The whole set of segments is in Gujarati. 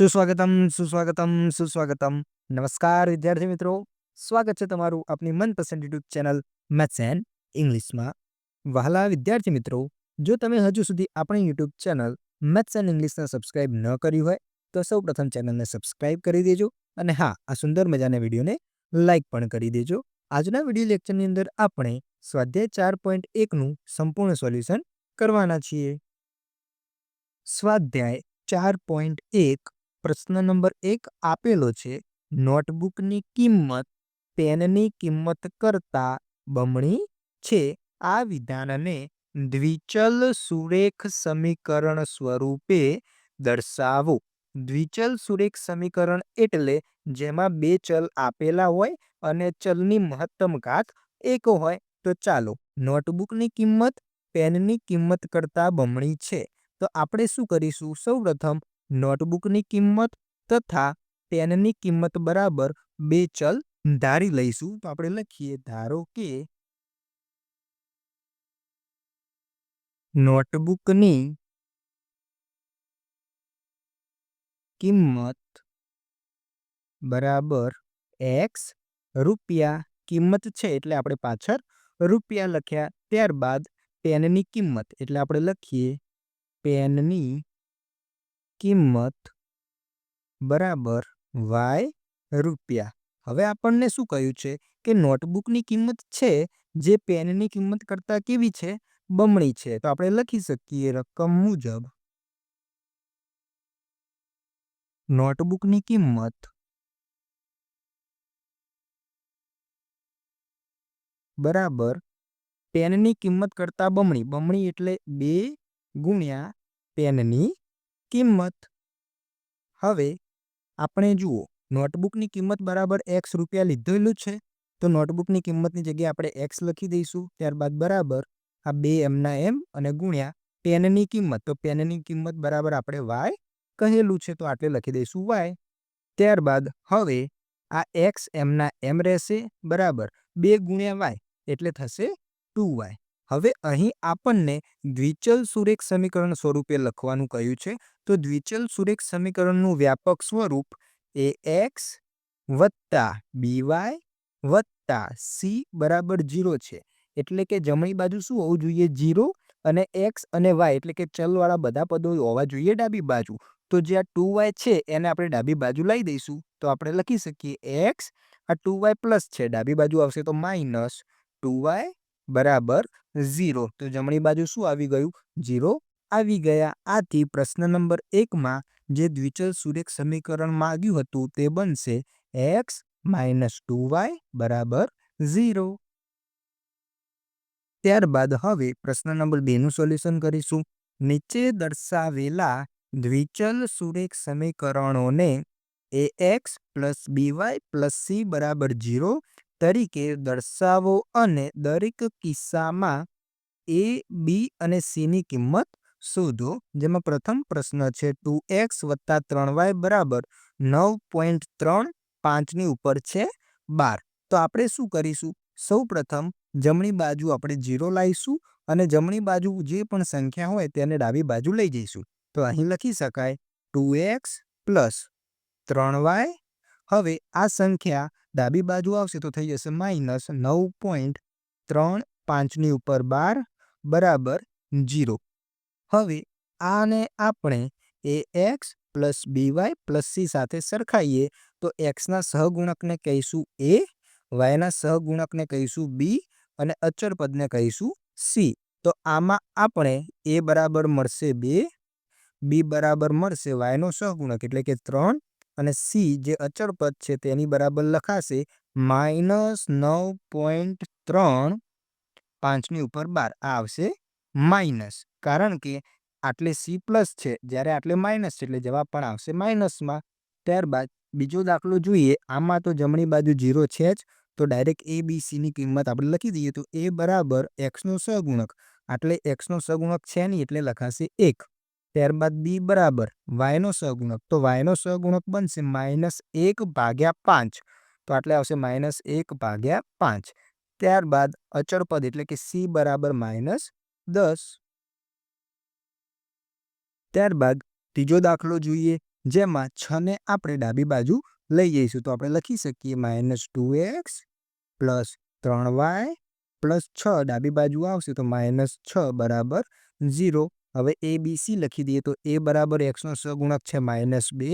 સુસ્વાગતમ સુસ્વાગતમ સુસ્વાગતમ. નમસ્કાર, વિદ્યાર્થી મિત્રો. સ્વાગત છે તમારું આપની મનપસંદ યુટ્યુબ ચેનલ મેથ્સ એન્ડ ઇંગ્લિશમાં. વહાલા વિદ્યાર્થી મિત્રો, જો તમે હજુ સુધી આપણી યુટ્યુબ ચેનલ મેથ્સ એન્ડ ઇંગ્લિશને સબસ્ક્રાઇબ ન કર્યું હોય, તો સૌ પ્રથમ ચેનલને સબસ્ક્રાઇબ કરી દેજો અને હા, આ સુંદર મજાના વિડીયોને લાઇક પણ કરી દેજો. આજના વીડિયો લેક્ચરની અંદર આપણે સ્વાધ્યાય ચાર પોઈન્ટ એકનું સંપૂર્ણ સોલ્યુશન કરવાના છીએ. સ્વાધ્યાય ચાર પોઈન્ટ એક પ્રશ્ન નંબર એક આપેલો છે, નોટબુકની કિંમત પેનની કિંમત કરતાં બમણી છે આ વિધાનને દ્વિચલ સુરેખ સમીકરણ સ્વરૂપે દર્શાવો. દ્વિચલ સુરેખ સમીકરણ એટલે જેમાં બે ચલ આપેલા હોય અને ચલની મહત્તમ ઘાત એક હોય. તો ચાલો, નોટબુકની કિંમત પેનની કિંમત કરતાં બમણી છે તો આપણે શું કરીશું? સૌપ્રથમ નોટબુકની કિંમત તથા પેનની કિંમત બરાબર બે ચલ ધારી લઈશું. તો આપણે લખીએ, ધારો કે નોટબુકની કિંમત બરાબર એક્સ રૂપિયા કિંમત છે. એટલે આપણે પાછળ રૂપિયા લખ્યા, ત્યારબાદ પેનની કિંમત. એટલે આપણે લખીએ, પેનની કિંમત બરાબર વાય રૂપિયા. હવે આપણને શું કહ્યું છે કે નોટબુકની કિંમત છે, જે પેનની કિંમત કરતાં કેવી છે? બમણી છે. તો આપણે લખી શકીએ રકમ મુજબ. નોટબુકની કિંમત બરાબર પેનની કિંમત કરતાં બમણી. બમણી એટલે બે ગુણ્યા પેનની કિંમત? હવે આપણે જુઓ, નોટબુકની કિંમત બરાબર એક્સ રૂપિયા લીધેલું છે, તો નોટબુકની કિંમતની જગ્યાએ આપણે એક્સ લખી દઈશું, ત્યારબાદ બરાબર આ બે એમના એમ અને ગુણ્યા પેનની કિંમત, તો પેનની કિંમત બરાબર આપણે વાય કહેલું છે, તો આટલે લખી દઈશું વાય ત્યારબાદ હવે આ એક્સ એમના એમ રહેશે, બરાબર, બે ગુણ્યા વાય એટલે થશે ટુ વાય હવે અહીં આપણને દ્વિચલ સુરેખ સમીકરણ સ્વરૂપે લખવાનું કહ્યું છે. તો દ્વિચલ સુરેખ સમીકરણનું વ્યાપક સ્વરૂપ એ એક્સ વત્તા બીવાય વત્તા સી બરાબર જીરો છે. એટલે કે જમણી બાજુ શું હોવું જોઈએ? જીરો અને એક્સ અને વાય એટલે કે ચલવાળા બધા પદો હોવા જોઈએ ડાબી બાજુ. તો જે આ ટુ વાય છે એને આપણે ડાબી બાજુ લઈ દઈશું. તો આપણે લખી શકીએ એક્સ આ ટુ વાય પ્લસ છે. ડાબી બાજુ આવશે તો માઇનસ ટુ વાય બરાબર ઝીરો. તો જમણી બાજુ શું આવી ગયું? ઝીરો આવી ગયા. આથી પ્રશ્ન નંબર એકમાં જે દ્વિચલ સુરેખ સમીકરણ માંગ્યું હતું તે બનશે એક્સ માઇનસ ટુ વાય બરાબર ઝીરો. ત્યારબાદ હવે પ્રશ્ન નંબર બેનું સોલ્યુશન કરીશું. નીચે દર્શાવેલા દ્વિચલ સુરેખ સમીકરણોને A X plus B Y plus C બરાબર ઝીરો તરીકે દર્શાવો અને દરેક કિસ્સામાં એ, બી અને સીની કિંમત શોધો. જેમાં પ્રથમ પ્રશ્ન છે ટુ એક્સ વત્તા ત્રણ વાય બરાબર નવ પોઈન્ટ ત્રણ પાંચની ઉપર છે બાર. તો આપણે શું કરીશું? સૌ પ્રથમ જમણી બાજુ આપણે જીરો લાવીશું અને જમણી બાજુ જે પણ સંખ્યા હોય તેને ડાબી બાજુ લઈ જઈશું. તો અહીં લખી શકાય ટુ એક્સ પ્લસ ત્રણ વાય. હવે આ સંખ્યા ડાબી બાજુ આવશે તો થઈ જશે માઇનસ નવ પોઈન્ટ ત્રણ પાંચની ઉપર બાર બરાબર જીરો. હવે આને આપણે A X plus B Y plus C સાથે સરખાઈએ તો એક્સના સહગુણકને કહીશું એ, વાયના સહગુણકને કહીશું બી અને અચળ પદને કહીશું સી. તો આમાં આપણે એ બરાબર મળશે બે, બી બરાબર મળશે વાયનો સહગુણક એટલે કે ત્રણ અને સી જે અચળ પદ છે તેની બરાબર લખાશે માઇનસ નવ પોઈન્ટ ત્રણ પાંચની ઉપર બાર. આ આવશે માઇનસ. કારણ કે આટલે સી પ્લસ છે. જ્યારે આટલે માઇનસ છે, એટલે જવાબ પણ આવશે માઇનસમાં. ત્યારબાદ બીજો દાખલો જોઈએ. આમાં તો જમણી બાજુ જીરો છે જ. તો ડાયરેક્ટ એ બી સીની કિંમત આપણે લખી દઈએ તો એ બરાબર એક્સનો સગુણક આટલે એક્સનો સગુણક છે નહીં, એટલે લખાશે એક. ત્યારબાદ બી બરાબર. વાયનો સહગુણક. તો વાયનો સહગુણક બનશે માઇનસ એક ભાગ્યા પાંચ. તો આટલે આવશે માઇનસ એક ભાગ્યા પાંચ. ત્યારબાદ અચળ પદ એટલે કે સી બરાબર માઇનસ દસ. ત્યારબાદ ત્રીજો દાખલો જોઈએ, જેમાં છને આપણે ડાબી બાજુ લઈ જઈશું. તો આપણે લખી શકીએ માઇનસ ટુ એક્સ પ્લસ ત્રણ વાય પ્લસ છ. ડાબી બાજુ આવશે તો માઇનસ છ બરાબર ઝીરો. હવે એ બી સી લખી દઈએ તો એ બરાબર એક્સનો સગુણક છે માઇનસ બે,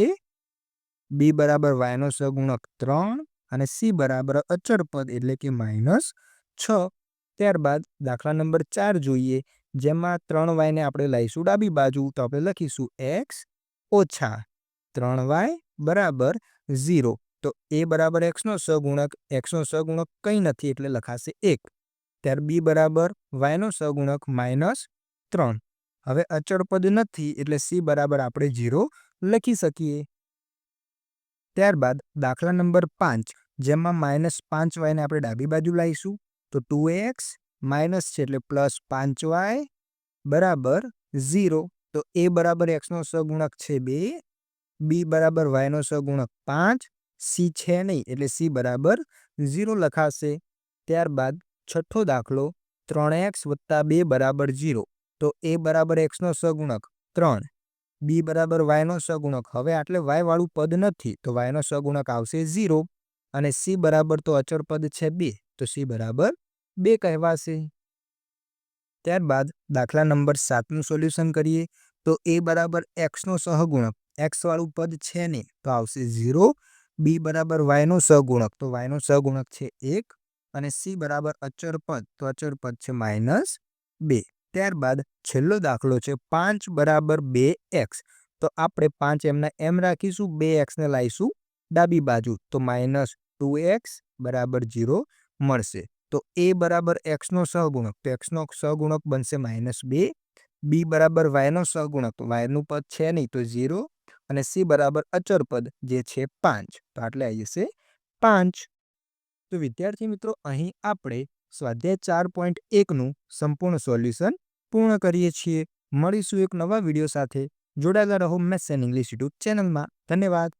બી બરાબર વાયનો સગુણક ત્રણ અને સી બરાબર અચળ પદ એટલે કે માઇનસ છ. ત્યારબાદ દાખલા નંબર ચાર જોઈએ, જેમાં ત્રણ વાયને આપણે લઈશું ડાબી બાજુ, તો આપણે લખીશું એક્સ ઓછા ત્રણ વાય બરાબર ઝીરો. તો એ બરાબર એક્સનો સગુણક એક્સનો સગુણક કંઈ નથી એટલે લખાશે એક. ત્યાર બી બરાબર વાયનો સગુણક માઇનસ ત્રણ. હવે અચળ પદ નથી એટલે સી બરાબર આપણે ઝીરો લખી શકીએ. ત્યારબાદ દાખલા નંબર પાંચ, જેમાં માઇનસ પાંચ વાયને આપણે ડાબી બાજુ લાવીશું તો ટુ એક્સ માઇનસ છે એટલે પ્લસ પાંચ વાય બરાબર ઝીરો. તો એ બરાબર એક્સનો સગુણક છે બે, બી બરાબર વાયનો સગુણક પાંચ, સી છે નહીં એટલે સી બરાબર ઝીરો લખાશે. ત્યારબાદ છઠ્ઠો દાખલો, ત્રણ એક્સ વત્તા બે બરાબર ઝીરો. તો એ બરાબર એક્સનો સગુણક ત્રણ. બી બરાબર વાયનો સગુણક. હવે આટલે વાયવાળું પદ નથી, તો વાયનો સગુણક આવશે ઝીરો અને સી બરાબર તો અચળ પદ છે બે, તો સી બરાબર બે કહેવાશે. ત્યારબાદ દાખલા નંબર સાતનું સોલ્યુશન કરીએ, તો એ બરાબર એક્સનો સહગુણક. એક્સવાળું પદ છે નહીં, તો આવશે ઝીરો બી બરાબર વાયનો સહગુણક તો વાયનો સહગુણક છે એક. અને સી બરાબર અચળ પદ, તો અચળ પદ છે માઇનસ બે. ત્યારબાદ છેલ્લો દાખલો છે પાંચ બરાબર બે એક્સ. તો આપણે પાંચ એમના એમ રાખીશું, બે એક્સને લાવીશું ડાબી બાજુ. તો માઇનસ ટુ એક્સ બરાબર ઝીરો મળશે. તો એ બરાબર એક્સનો સહગુણક. તો એક્સનો સહગુણક બનશે માઇનસ બે. બી બરાબર વાયનો સહગુણક. તો વાયનું પદ છે નહીં, તો ઝીરો. અને સી બરાબર અચર પદ જે છે પાંચ. તો આટલે આવી જશે પાંચ. તો વિદ્યાર્થી મિત્રો, અહીં આપણે સ્વાધ્યાય ચાર પોઈન્ટ એકનું સંપૂર્ણ સોલ્યુશન પૂર્ણ કરીએ છીએ. મળીશું એક નવા વીડિયો સાથે. જોડાયેલા રહો મેસેન ઇંગ્લિશ યુટ્યુબ ચેનલમાં. ધન્યવાદ.